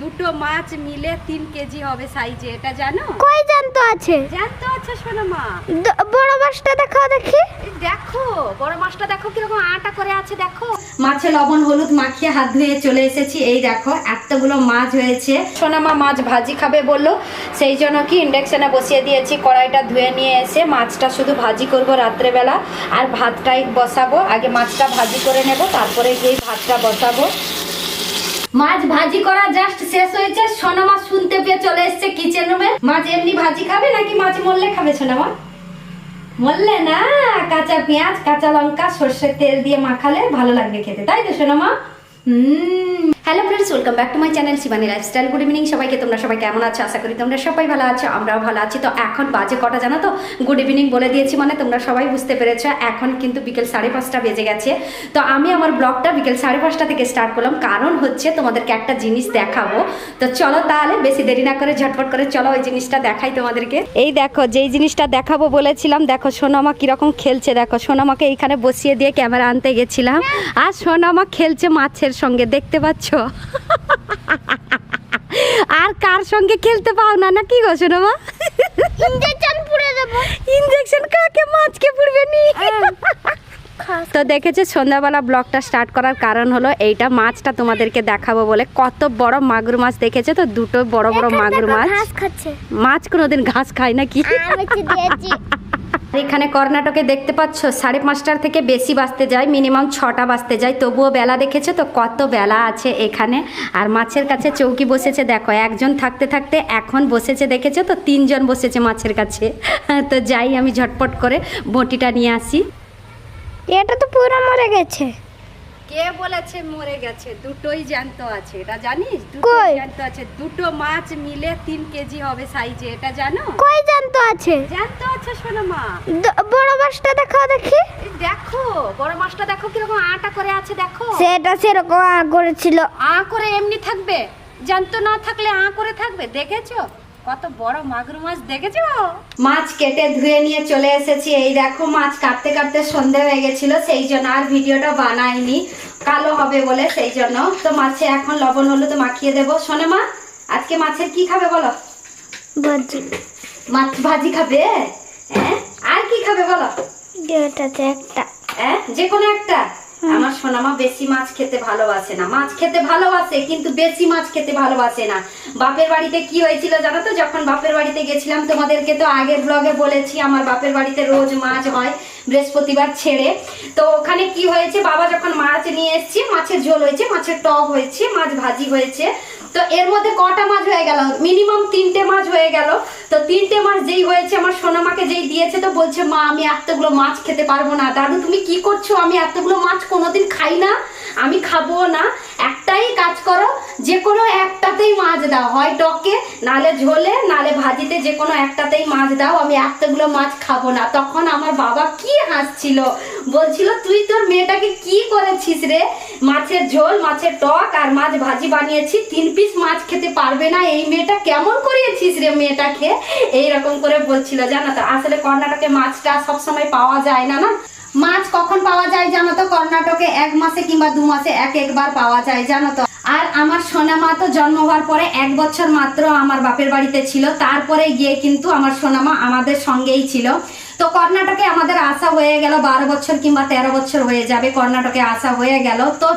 দুটো মাছ মিলে তিন কেজি হবে সাইজে এটা জানো? কই জানতো আছে? জানতো আছে শোনো মা। বড় মাছটা দেখাও দেখি। দেখো বড় মাছটা দেখো কীরকম আটা করে আছে দেখো। মাছে লবণ হলুদ মাখিয়ে হাত ধুয়ে চলে এসেছি। এই দেখো এতগুলো মাছ হয়েছে। সোনামা মাছ ভাজি খাবে বলল। সেই জন্য কি ইন্ডাকশনে বসিয়ে দিয়েছি কড়াইটা ধুয়ে নিয়ে এসে মাছটা শুধু ভাজি করব রাত্রেবেলা। আর ভাতটাই বসাবো আগে মাছটা ভাজি করে নেব তারপরে গিয়ে ভাতটা বসাবো। মাছ ভাজি করা জাস্ট শেষ হয়েছে। সোনামা শুনতে পেয়ে চলে এসছে কিচেন রুমে মাছ এমনি ভাজি খাবে নাকি মাছ মরলে খাবে সোনামা মরলে না, কাঁচা পেঁয়াজ, কাঁচা লঙ্কা, সর্ষের তেল দিয়ে মাখালে ভালো লাগবে খেতে। তাই তো সোনামা মা? Hello friends welcome back to my channel Shivani lifestyle good evening সবাইকে, তোমরা সবাই কেমন আছো? আশা করি তোমরা সবাই ভালো আছো, আমরাও ভালো আছি। তো এখন বাজে কটা জানো তো? গুড ইভিনিং বলে দিয়েছি মানে তোমরা সবাই বুঝতে পেরেছ, এখন কিন্তু বিকেল সাড়ে পাঁচটা বেজে গেছে। তো আমি আমার ব্লগটা বিকেল সাড়ে পাঁচটা থেকে স্টার্ট করলাম। কারণ হচ্ছে তোমাদেরকে একটা জিনিস দেখাবো। তো চলো তাহলে বেশি দেরি না করে ঝটপট করে চলো ওই জিনিসটা দেখাই তোমাদেরকে। এই দেখো, যেই জিনিসটা দেখাবো বলেছিলাম, দেখো সোনামা কীরকম খেলছে। দেখো সোনামাকে এইখানে বসিয়ে দিয়ে ক্যামেরা আনতে গেছিলাম। আর সোনামা খেলছে মাছের সঙ্গে, দেখতে পাচ্ছ? আর কার সঙ্গে খেলতে পাও না? না কি গো সোনামা? ইঞ্জেকশন পুড়ে দেবো। ইনজেকশন কাকে মাছকে পুড়বে নি? তো দেখেছে সন্ধ্যাবেলা ব্লগটা স্টার্ট করার কারণ হলো এইটা মাছটা তোমাদেরকে দেখাবো বলে। কত বড় মাগুর মাছ দেখেছে তো? দুটো বড় বড় মাগুর মাছ। মাছ কোনোদিন ঘাস খায় নাকি? এখানে কর্ণাটকে দেখতে পাচ্ছ, সাড়ে পাঁচটার থেকে বেশি বাঁচতে যায় মিনিমাম ছটা বাঁচতে যায়। তবুও বেলা দেখেছে তো? কত বেলা আছে এখানে। আর মাছের কাছে চৌকি বসেছে, দেখো, একজন থাকতে থাকতে এখন বসেছে, দেখেছ তো? তিনজন বসেছে মাছের কাছে। তো যাই আমি ঝটপট করে বটিটা নিয়ে আসি। এটা তো পুরো মরে গেছে। কে বলেছে মরে গেছে? দুটোই জ্যান্ত আছে। এটা জানিস? কই? জ্যান্ত আছে। দুটো মাছ মিলে তিন কেজি হবে সাইজে এটা জানো? কই জানতো আছে? জ্যান্ত আছে শোনো মা। বড় মাছটা দেখাও দেখি। দেখো বড় মাছটা দেখো কীরকম আটা করে আছে দেখো। সেটা সেরকম আগ করেছিল। আ করে এমনি থাকবে? জ্যান্ত না থাকলে আ করে থাকবে? দেখেছ? কত বড় মাগুর মাছ দেখেছ? মাছ কেটে ধুয়ে নিয়ে চলে এসেছি। এই দেখো মাছ কাটতে কাটতে সন্ধে হয়ে গেছিল সেই জন্য আর ভিডিওটা বানাইনি। কালো হবে বলে সেই জন্য। তো মাছে এখন লবণ হলুদ মাখিয়ে দেবো। শোনে মা আজকে মাছের কি খাবে বলো? ভাজি। মাছ ভাজি খাবে? হ্যাঁ? আর কি খাবে বলো? একটা হ্যাঁ? যে কোনো একটা? আমার সোনামা বেশি মাছ খেতে ভালোবাসে না। মাছ খেতে ভালোবাসে, কিন্তু বেশি মাছ খেতে ভালোবাসে না। বাপের বাড়িতে কি হয়েছিল জানো তো? যখন বাপের বাড়িতে গেছিলাম, তোমাদেরকে তো আগের ব্লগে বলেছি, আমার বাপের বাড়িতে রোজ মাছ হয় বৃহস্পতিবার ছেড়ে। তো ওখানে কি হয়েছে? বাবা যখন মাছ নিয়ে এসছে, মাছের ঝোল হয়েছে, মাছের টক হয়েছে, মাছ ভাজি হয়েছে। তো এর মধ্যে কটা মাছ হয়ে গেল? মিনিমাম তিনটে মাছ হয়ে গেল। তো তিনটে মাছ যেই হয়েছে, আমার সোনামাকে যেই দিয়েছে, তো বলছে, মা, আমি এতগুলো মাছ খেতে পারব না। দাদু, তুমি কি করছ? আমি এতগুলো মাছ কোনোদিন খাই না। আমি খাব না। একটাই কাজ করো যে কোনো একটাতেই মাছ দাও। হয় টকে, নালে ঝোলে, নালে ভাজিতে যে কোনো একটাতেই মাছ দাও। আমি এতগুলো মাছ খাব না। তখন আমার বাবা কি হাসছিল। বলছিল, তুই তোর মেয়েটাকে কি করেছিস রে? মাছের ঝোল, মাছের টক আর মাছ ভাজি বানিয়েছি, তিন পিস মাছ খেতে পারবে না। এই মেয়েটা কেমন করিয়েছিস রে মেয়েটাকে? এইরকম করে বলছিল, জানো তো? আসলে কর্ণাটকে মাছটা সবসময় পাওয়া যায় না না? মাছ কখন পাওয়া যায় জানো তো? কর্ণাটকে এক মাসে কিংবা দু মাসে এক একবার পাওয়া যায়, জানো তো? আর আমার সোনা মা তো জন্ম হওয়ার পরে এক বছর মাত্র আমার বাপের বাড়িতে ছিল। তারপরে গিয়ে কিন্তু আমার সোনামা আমাদের সঙ্গেই ছিল। তো কর্ণাটকে আমাদের আসা হয়ে গেল, বারো বছর কিংবা তেরো বছর হয়ে যাবে, কর্ণাটকে আসা হয়ে গেল। তো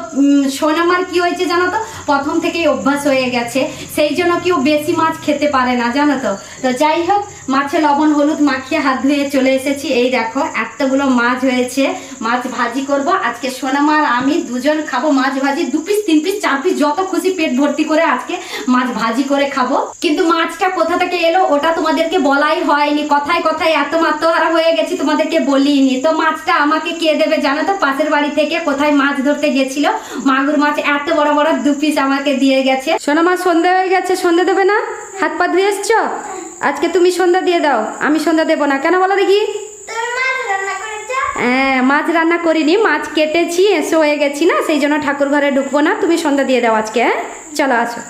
সোনামার কি হয়েছে জানো তো? প্রথম থেকেই অভ্যাস হয়ে গেছে। সেই জন্য কেউ বেশি মাছ খেতে পারে না, জানো তো? তো যাই হোক, মাছে লবণ, হলুদ মাখিয়ে হাত ধুয়ে চলে এসেছি। এই দেখো, এতগুলো মাছ হয়েছে। মাছ ভাজি করব। আজকে সোনামা আর আমি দুজন খাব মাছ ভাজি। দু পিস, তিন পিস, চার পিস, যত খুশি পেট ভর্তি করে আজকে মাছ ভাজি করে খাব। কিন্তু মাছটা কোথা থেকে এলো, ওটা তোমাদেরকে বলাই হয়নি। কথায় কথায় এত মাত্রহারা হয়ে গেছি তোমাদেরকে বলিনি। তো মাছটা আমাকে কে দেবে জানো তো? পাশের বাড়ি থেকে কোথায় মাছ ধরতে গেছিল? মাগুর মাছ এত বড় বড় দু পিস আমাকে দিয়ে গেছে। সোনা মাছ সন্ধে হয়ে গেছে। সন্ধে দেবে না? হাত পা ধুয়ে এসছো? আজকে তুমি সন্ধ্যা দিয়ে দাও। আমি সন্ধ্যা দেবো না। কেন বলো দেখি? মাছ রান্না হ্যাঁ মাছ রান্না করিনি। মাছ কেটেছি এসে হয়ে গেছি না? সেই জন্য ঠাকুর ঘরে ঢুকবো না। তুমি সন্ধ্যা দিয়ে দাও আজকে হ্যাঁ? চলো আসো।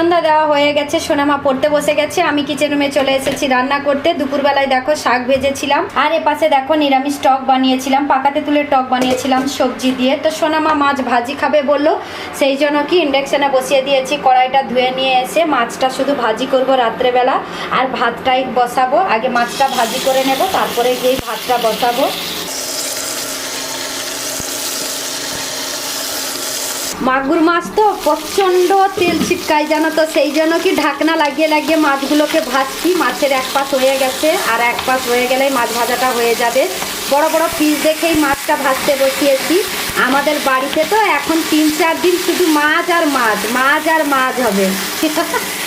সন্ধ্যা দেওয়া হয়ে গেছে, সোনামা পড়তে বসে গেছে। আমি কিচেন রুমে চলে এসেছি রান্না করতে। দুপুরবেলায় দেখো শাক ভেজেছিলাম। আর এ পাশে দেখো নিরামিষ টক বানিয়েছিলাম। পাকাতে তুলে টক বানিয়েছিলাম সবজি দিয়ে। তো সোনামা মাছ ভাজি খাবে বলল। সেই জন্য কি ইন্ডাকশনে বসিয়ে দিয়েছি। কড়াইটা ধুয়ে নিয়ে এসে মাছটা শুধু ভাজি করব রাত্রেবেলা। আর ভাতটাই বসাবো। আগে মাছটা ভাজি করে নেব, তারপরে গিয়ে ভাতটা বসাবো। মাগুর মাছ তো প্রচণ্ড তেল ছিটকায় যেন তো? সেই জন্য কি ঢাকনা লাগিয়ে লাগিয়ে মাছগুলোকে ভাজছি। মাছের এক পাশ হয়ে গেছে, আর এক পাশ হয়ে গেলেই মাছ ভাজাটা হয়ে যাবে। বড় বড় পিস দেখেই মাছটা ভাজতে বসিয়েছি। আমাদের বাড়িতে তো এখন তিন চার দিন শুধু মাছ আর মাছ মাছ আর মাছ হবে।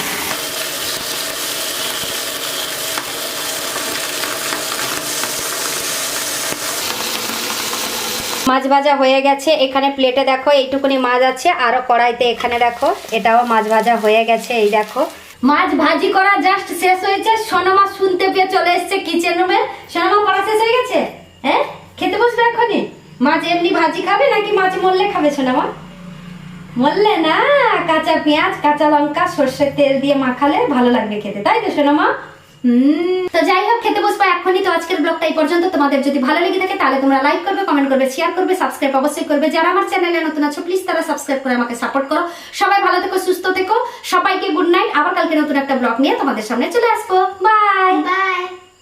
মাছ ভাজা হয়ে গেছে। এখানে প্লেটে দেখো, এইটুকুনি মাছ আছে। আরও কড়াইতে এখানে দেখো, এটাও মাছ ভাজা হয়ে গেছে, এই দেখো। মাছ ভাজি করা জাস্ট শেষ হয়েছে। সোনামা শুনতে পেয়ে চলে এসেছে কিচেন রুমে সোনামা, পড়া শেষ হয়ে গেছে? হ্যাঁ? খেতে বসবে এখনই মাছ এমনি ভাজি খাবে নাকি মাছ মরলে খাবে সোনামা? মরলে না, কাঁচা পেঁয়াজ, কাঁচা লঙ্কা, সর্ষের তেল দিয়ে মাখালে ভালো লাগবে খেতে। তাই তো সোনামা? তো যাই হোক, খেতে বসবো এখনই। তো আজকের ব্লগটা এই পর্যন্ত। তোমাদের যদি ভালো লেগে থাকে, তাহলে তোমরা লাইক করবে কমেন্ট করবে শেয়ার করবে সাবস্ক্রাইব অবশ্যই করবে। যারা আমার চ্যানেলে নতুন আছো প্লিজ তারা সাবস্ক্রাইব করে আমাকে সাপোর্ট করো। সবাই ভালো থেকো, সুস্থ থেকো। সবাইকে গুড নাইট আবার কালকে নতুন একটা ব্লগ নিয়ে তোমাদের সামনে চলে আসব। Bye bye